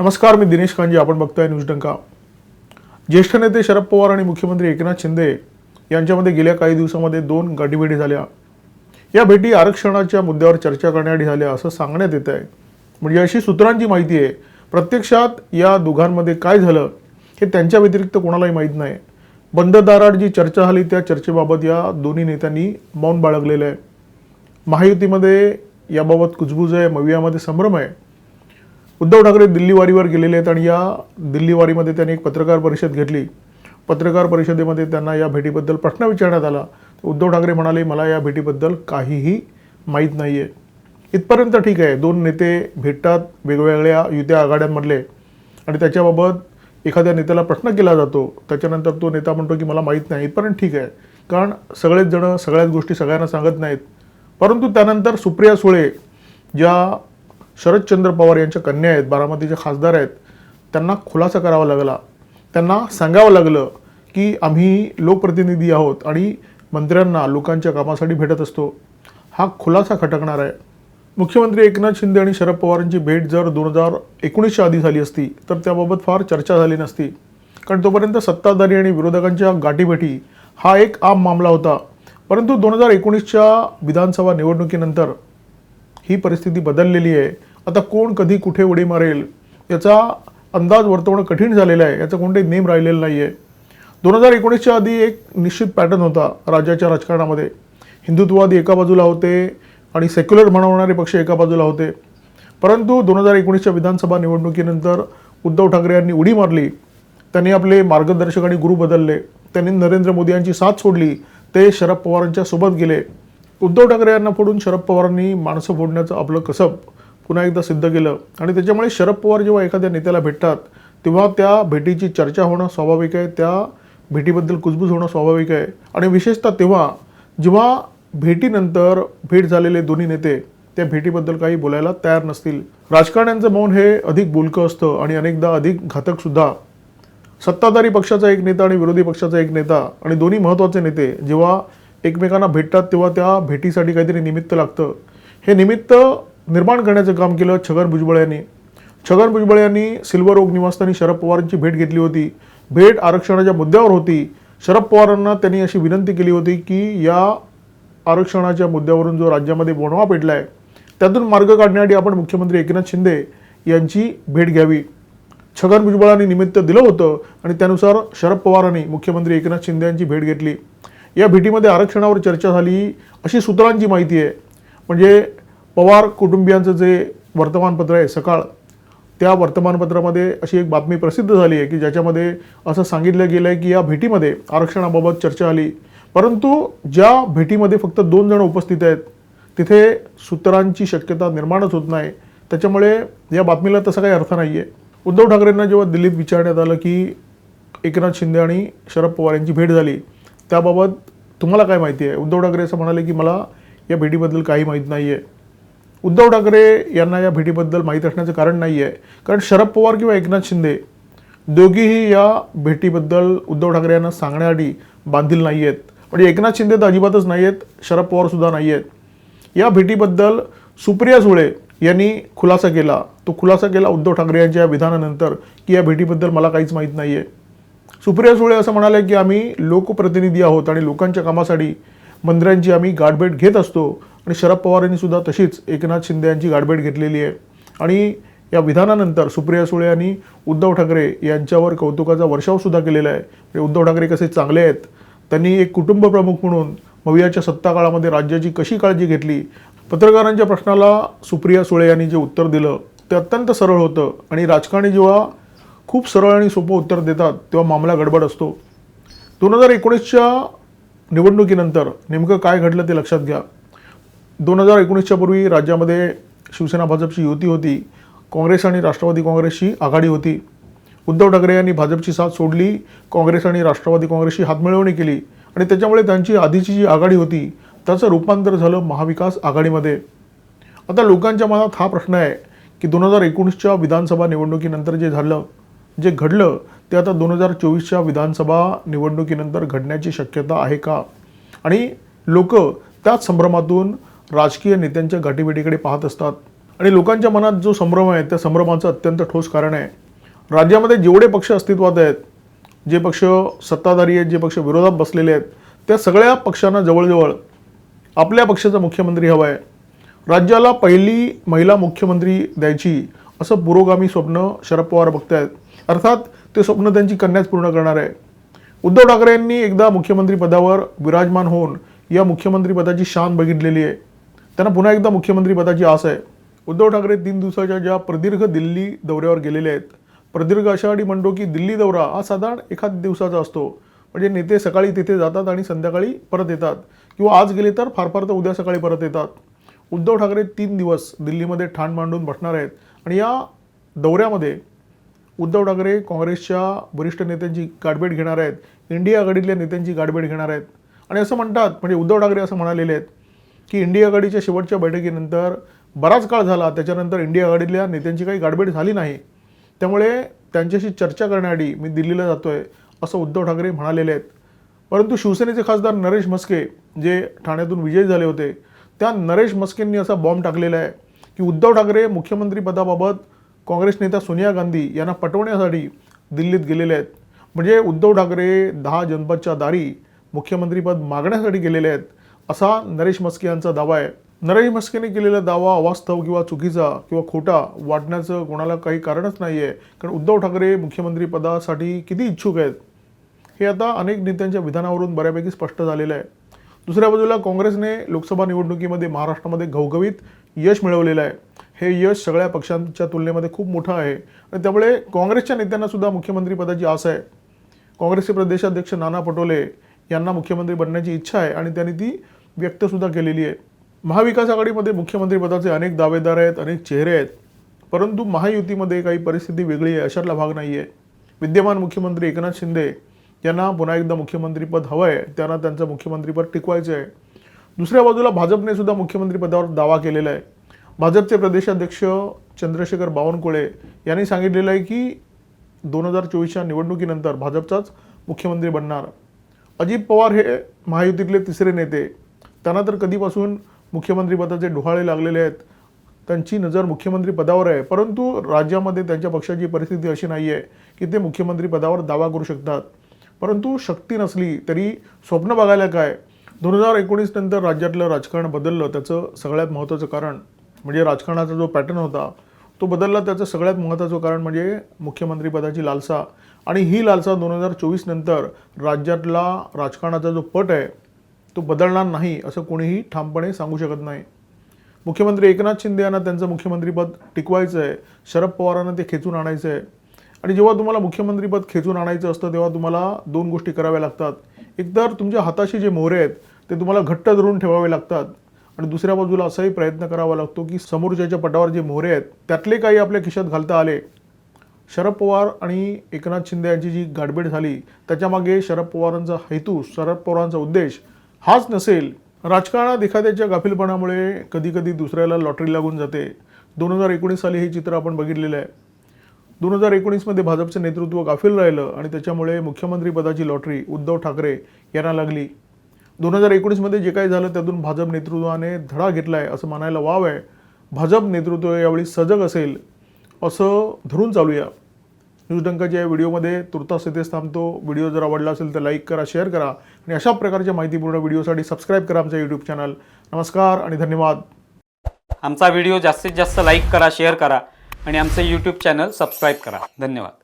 नमस्कार मी दिनेश कांजी आपण बघताय न्यूज डंका. ज्येष्ठ नेते शरद पवार आणि मुख्यमंत्री एकनाथ शिंदे यांच्यामध्ये गेल्या काही दिवसामध्ये दोन गाठीभेटी झाल्या. या भेटी आरक्षणाच्या मुद्द्यावर चर्चा करण्यासाठी झाल्या असं सांगण्यात येत आहे. म्हणजे अशी सूत्रांची माहिती आहे. प्रत्यक्षात या दोघांमध्ये काय झालं हे त्यांच्या व्यतिरिक्त कोणालाही माहीत नाही. बंद दारात जी चर्चा झाली त्या चर्चेबाबत या दोन्ही नेत्यांनी मौन बाळगलेलं आहे. महायुतीमध्ये याबाबत कुजबूज आहे मवियामध्ये संभ्रम आहे. उद्धव ठाकरे दिल्लीवारीवर गेलेले आहेत आणि या दिल्लीवारीमध्ये त्यांनी एक पत्रकार परिषद घेतली. पत्रकार परिषदेमध्ये त्यांना या भेटीबद्दल प्रश्न विचारण्यात आला. उद्धव ठाकरे म्हणाले मला या भेटीबद्दल काहीही माहीत नाही आहे इथपर्यंत ठीक आहे. दोन नेते भेटतात वेगवेगळ्या युत्या आघाड्यांमधले आणि त्याच्याबाबत एखाद्या नेत्याला प्रश्न केला जातो. त्याच्यानंतर तो नेता म्हणतो की मला माहीत नाही. इथपर्यंत ठीक आहे. कारण सगळेच जण सगळ्याच गोष्टी सगळ्यांना सांगत नाहीत. परंतु त्यानंतर सुप्रिया सुळे ज्या शरदचंद्र पवार यांच्या कन्या आहेत बारामतीचे खासदार आहेत. त्यांना खुलासा करावा लागला. त्यांना सांगावं लागलं की आम्ही लोकप्रतिनिधी आहोत आणि मंत्र्यांना लोकांच्या कामासाठी भेटत असतो. हा खुलासा खटकणार आहे. मुख्यमंत्री एकनाथ शिंदे आणि शरद पवारांची भेट जर दोन हजार एकोणीसच्या आधी झाली असती तर त्याबाबत फार चर्चा झाली नसती. कारण तोपर्यंत सत्ताधारी आणि विरोधकांच्या गाठीभेटी हा एक आम मामला होता. परंतु दोन हजार एकोणीसच्या विधानसभा निवडणुकीनंतर ही परिस्थिती बदललेली आहे. आता कोण कधी कुठे उडी मारेल? याचा अंदाज वर्तवणं कठीण झालेलं आहे. याचा कोणताही नेम राहिलेला नाही आहे दोन हजार एकोणीसच्या आधी एक निश्चित पॅटर्न होता राज्याच्या राजकारणामध्ये. हिंदुत्ववादी एका बाजूला होते आणि सेक्युलर म्हणवणारे पक्ष एका बाजूला होते. परंतु दोन हजार एकोणीसच्या विधानसभा निवडणुकीनंतर उद्धव ठाकरे यांनी उडी मारली. त्यांनी आपले मार्गदर्शक आणि गुरु बदलले. त्यांनी नरेंद्र मोदी यांची साथ सोडली. ते शरद पवारांच्या सोबत गेले. उद्धव ठाकरे यांना फोडून शरद पवारांनी माणसं फोडण्याचं आपलं कसब पुन्हा एकदा सिद्ध केलं. आणि त्याच्यामुळे शरद पवार जेव्हा एखाद्या नेत्याला भेटतात तेव्हा त्या भेटीची चर्चा होणं स्वाभाविक आहे. त्या भेटीबद्दल कुजबूज होणं स्वाभाविक आहे. आणि विशेषतः तेव्हा जेव्हा भेटीनंतर भेट झालेले दोन्ही नेते त्या भेटीबद्दल काही बोलायला तयार नसतील. राजकारण्यांचं मौन हे अधिक बोलकं असतं आणि अनेकदा अधिक घातकसुद्धा सत्ताधारी पक्षाचा एक नेता आणि विरोधी पक्षाचा एक नेता आणि दोन्ही महत्त्वाचे नेते जेव्हा एकमेकांना भेटतात तेव्हा त्या भेटीसाठी काहीतरी निमित्त लागतं. हे निमित्त निर्माण करण्याचं काम केलं छगन भुजबळ यांनी. छगन भुजबळ यांनी सिल्वर ओक निवासस्थानी शरद पवारांची भेट घेतली होती. भेट आरक्षणाच्या मुद्द्यावर होती. शरद पवारांना त्यांनी अशी विनंती केली होती की या आरक्षणाच्या मुद्द्यावरून जो राज्यामध्ये बोणवा पेटला आहे त्यातून मार्ग काढण्यासाठी आपण मुख्यमंत्री एकनाथ शिंदे यांची भेट घ्यावी. छगन भुजबळांनी निमित्त दिलं होतं आणि त्यानुसार शरद पवारांनी मुख्यमंत्री एकनाथ शिंदे यांची भेट घेतली. या भेटीमध्ये आरक्षणावर चर्चा झाली. अशी सूत्रांची माहिती आहे. म्हणजे पवार कुटुंबियांचं जे वर्तमानपत्र आहे सकाळ त्या वर्तमानपत्रामध्ये अशी एक बातमी प्रसिद्ध झाली आहे की ज्याच्यामध्ये असं सांगितलं गेलं आहे की या भेटीमध्ये आरक्षणाबाबत चर्चा आली. परंतु ज्या भेटीमध्ये फक्त दोन जण उपस्थित आहेत तिथे सूत्रांची शक्यता निर्माणच होत नाही. त्याच्यामुळे या बातमीला तसा काही अर्थ नाही आहे उद्धव ठाकरेंना जेव्हा दिल्लीत विचारण्यात आलं की एकनाथ शिंदे आणि शरद पवार यांची भेट झाली त्याबाबत तुम्हाला काय माहिती आहे? उद्धव ठाकरे असं म्हणाले की मला या भेटीबद्दल काही माहीत नाही आहे उद्धव ठाकरे यांना या भेटीबद्दल माहीत असण्याचं कारण नाही आहे कारण शरद पवार किंवा एकनाथ शिंदे दोघीही या भेटीबद्दल उद्धव ठाकरे यांना सांगण्यासाठी बांधील नाही आहेत म्हणजे एकनाथ शिंदे तर अजिबातच नाही आहेत शरद पवारसुद्धा नाही आहेत या भेटीबद्दल सुप्रिया सुळे यांनी खुलासा केला. तो खुलासा केला उद्धव ठाकरे यांच्या या विधानानंतर की या भेटीबद्दल मला काहीच माहीत नाही आहे सुप्रिया सुळे असं म्हणाले की आम्ही लोकप्रतिनिधी आहोत आणि लोकांच्या कामासाठी मंत्र्यांची आम्ही गाठभेट घेत असतो. आणि शरद पवार यांनी सुद्धा तशीच एकनाथ शिंदे यांची गाठभेट घेतलेली आहे. आणि या विधानानंतर सुप्रिया सुळे यांनी उद्धव ठाकरे यांच्यावर कौतुकाचा वर्षावसुद्धा केलेला आहे. म्हणजे उद्धव ठाकरे कसे चांगले आहेत त्यांनी एक कुटुंब प्रमुख म्हणून मवियाच्या सत्ता काळामध्ये राज्याची कशी काळजी घेतली? पत्रकारांच्या प्रश्नाला सुप्रिया सुळे यांनी जे उत्तर दिलं ते अत्यंत सरळ होतं. आणि राजकारणी जेव्हा खूप सरळ आणि सोपं उत्तर देतात तेव्हा मामला गडबड असतो. दोन हजार एकोणीसच्या निवडणुकीनंतर नेमकं काय घडलं ते लक्षात घ्या. दोन हजार एकोणीसच्या पूर्वी राज्यामध्ये शिवसेना भाजपची युती होती. काँग्रेस आणि राष्ट्रवादी काँग्रेसची आघाडी होती. उद्धव ठाकरे यांनी भाजपची साथ सोडली. काँग्रेस आणि राष्ट्रवादी काँग्रेसची हातमिळवणी केली. आणि त्याच्यामुळे त्यांची आधीची जी आघाडी होती त्याचं रूपांतर झालं महाविकास आघाडीमध्ये. आता लोकांच्या मनात हा प्रश्न आहे की दोन हजार एकोणीसच्या विधानसभा निवडणुकीनंतर जे झालं जे घडलं ते आता दोन हजार चोवीसच्या विधानसभा निवडणुकीनंतर घडण्याची शक्यता आहे का? आणि लोक त्याच संभ्रमातून राजकीय नेत्यांच्या गाठीभेटीकडे पाहत असतात. आणि लोकांच्या मनात जो संभ्रम आहे त्या संभ्रमाचं अत्यंत ठोस कारण आहे. राज्यामध्ये जेवढे पक्ष अस्तित्वात आहेत जे पक्ष सत्ताधारी आहेत जे पक्ष विरोधात बसलेले आहेत त्या सगळ्या पक्षांना जवळजवळ आपल्या पक्षाचा मुख्यमंत्री हवा आहे. राज्याला पहिली महिला मुख्यमंत्री द्यायची असं पुरोगामी स्वप्न शरद पवार बघतायत. अर्थात ते स्वप्न त्यांची कन्याच पूर्ण करणार आहे. उद्धव ठाकरे यांनी एकदा मुख्यमंत्री पदावर विराजमान होऊन या मुख्यमंत्री पदाची शान बघितलेली आहे. त्यांना पुन्हा एकदा मुख्यमंत्री पदाची आस आहे. उद्धव ठाकरे तीन दिवसाच्या ज्या प्रदीर्घ दिल्ली दौऱ्यावर गेलेले आहेत प्रदीर्घ आषाढी म्हणतो की दिल्ली दौरा हा साधारण एखाद दिवसाचा असतो. म्हणजे नेते सकाळी तिथे जातात आणि संध्याकाळी परत येतात किंवा आज गेले तर फार फार तर उद्या सकाळी परत येतात. उद्धव ठाकरे तीन दिवस दिल्लीमध्ये ठाण मांडून बसणार आहेत आणि या दौऱ्यामध्ये उद्धव ठाकरे काँग्रेसच्या वरिष्ठ नेत्यांची गाठभेट घेणार आहेत. इंडिया आघाडीतल्या नेत्यांची गाठभेट घेणार आहेत. आणि असं म्हणतात म्हणजे उद्धव ठाकरे असं म्हणालेले आहेत की इंडिया आघाडीच्या शेवटच्या बैठकीनंतर बराच काळ झाला त्याच्यानंतर इंडिया आघाडीतल्या नेत्यांची काही गाठभेट झाली नाही. त्यामुळे त्यांच्याशी चर्चा करण्यासाठी मी दिल्लीला जातो आहे असं उद्धव ठाकरे म्हणालेले आहेत. परंतु शिवसेनेचे खासदार नरेश म्हस्के जे ठाण्यातून विजयी झाले होते त्या नरेश म्हस्केंनी असा बॉम्ब टाकलेला आहे की उद्धव ठाकरे मुख्यमंत्री पदाबाबत काँग्रेस नेत्या सोनिया गांधी यांना पटवण्यासाठी दिल्लीत गेलेले आहेत. म्हणजे उद्धव ठाकरे दहा जनपदच्या दारी मुख्यमंत्रीपद मागण्यासाठी गेलेले आहेत असा नरेश मस्के यांचा दावा आहे. नरेश मस्केने केलेला दावा अवास्तव किंवा चुकीचा किंवा खोटा वाटण्याचं कोणाला काही कारणच नाही आहे कारण उद्धव ठाकरे मुख्यमंत्रीपदासाठी किती इच्छुक आहेत? हे आता अनेक नेत्यांच्या विधानावरून बऱ्यापैकी स्पष्ट झालेलं आहे. दुसऱ्या बाजूला काँग्रेसने लोकसभा निवडणुकीमध्ये महाराष्ट्रामध्ये घवघवीत यश मिळवलेलं आहे. हे यश सगळ्या पक्षांच्या तुलनेमध्ये खूप मोठं आहे. आणि त्यामुळे काँग्रेसच्या नेत्यांना सुद्धा आस आहे. काँग्रेसचे प्रदेशाध्यक्ष नाना पटोले यांना मुख्यमंत्री बनण्याची इच्छा आहे आणि त्यांनी ती व्यक्तसुद्धा केलेली आहे. महाविकास आघाडीमध्ये मुख्यमंत्रीपदाचे अनेक दावेदार आहेत अनेक चेहरे आहेत. परंतु महायुतीमध्ये काही परिस्थिती वेगळी आहे अशातला भाग नाही आहे विद्यमान मुख्यमंत्री एकनाथ शिंदे यांना पुन्हा एकदा मुख्यमंत्रीपद हवं आहे त्यांना त्यांचं मुख्यमंत्रीपद टिकवायचं आहे दुसऱ्या बाजूला भाजपने सुद्धा मुख्यमंत्रीपदावर दावा केलेला आहे. भाजपचे प्रदेशाध्यक्ष चंद्रशेखर बावनकुळे यांनी सांगितलेलं आहे की दोन हजार चोवीसच्या निवडणुकीनंतर भाजपचाच मुख्यमंत्री बनणार. अजित पवार हे महायुतीतले तिसरे नेते. त्यांना तर कधीपासून मुख्यमंत्रीपदाचे डोहाळे लागलेले आहेत. त्यांची नजर मुख्यमंत्री पदावर आहे. परंतु राज्यामध्ये त्यांच्या पक्षाची परिस्थिती अशी नाही आहे की ते मुख्यमंत्री पदावर दावा करू शकतात. परंतु शक्ती नसली तरी स्वप्न बघायला काय? दोन हजार एकोणीस नंतर राज्यातलं राजकारण बदललं त्याचं सगळ्यात महत्त्वाचं कारण म्हणजे राजकारणाचा जो पॅटर्न होता तो बदलला त्याचं सगळ्यात महत्त्वाचं कारण म्हणजे मुख्यमंत्रीपदाची लालसा. आणि ही लालसा दोन हजार चोवीस नंतर राज्यातला राजकारणाचा जो पट आहे तो बदलणार नाही असं कोणीही ठामपणे सांगू शकत नाही. मुख्यमंत्री एकनाथ शिंदे यांना त्यांचं मुख्यमंत्रीपद टिकवायचं आहे शरद पवारांना ते खेचून आणायचं आहे. आणि जेव्हा तुम्हाला मुख्यमंत्रीपद खेचून आणायचं असतं तेव्हा तुम्हाला दोन गोष्टी कराव्या लागतात. एकतर तुमच्या हाताशी जे मोहरे आहेत ते तुम्हाला घट्ट धरून ठेवावे लागतात. आणि दुसऱ्या बाजूला असाही प्रयत्न करावा लागतो की समोरच्याच्या पटावर जे मोहरे आहेत त्यातले काही आपल्या खिशात घालता आले. शरद पवार आणि एकनाथ शिंदे यांची जी गाठभेट झाली त्याच्यामागे शरद पवारांचा हेतू शरद पवारांचा उद्देश हाच नसेल. राजकारणात एखाद्याच्या गाफीलपणामुळे कधी कधी दुसऱ्याला लॉटरी लागून जाते. दोन हजार एकोणीस साली हे चित्र आपण बघितलेलं आहे. दोन हजार एकोणीसमध्ये भाजपचं नेतृत्व गाफील राहिलं आणि त्याच्यामुळे मुख्यमंत्रीपदाची लॉटरी उद्धव ठाकरे यांना लागली. दोन हजार एकोणीसमध्ये जे काही झालं त्यातून भाजप नेतृत्वाने धडा घेतला आहे असं म्हणायला वाव आहे. भाजप नेतृत्व यावेळी सजग असेल असं धरून चालूया. न्यूज डंकाच्या या व्हिडिओमध्ये तुर्तास येथेच थांबतो. व्हिडिओ जर आवडला असेल तर लाईक करा शेअर करा आणि अशा प्रकारच्या माहितीपूर्ण व्हिडिओसाठी सबस्क्राईब करा आमचं यूट्यूब चॅनल नमस्कार आणि धन्यवाद. आमचा व्हिडिओ जास्तीत जास्त लाईक करा शेअर करा आणि आमचं यूट्यूब चॅनल सबस्क्राईब करा. धन्यवाद.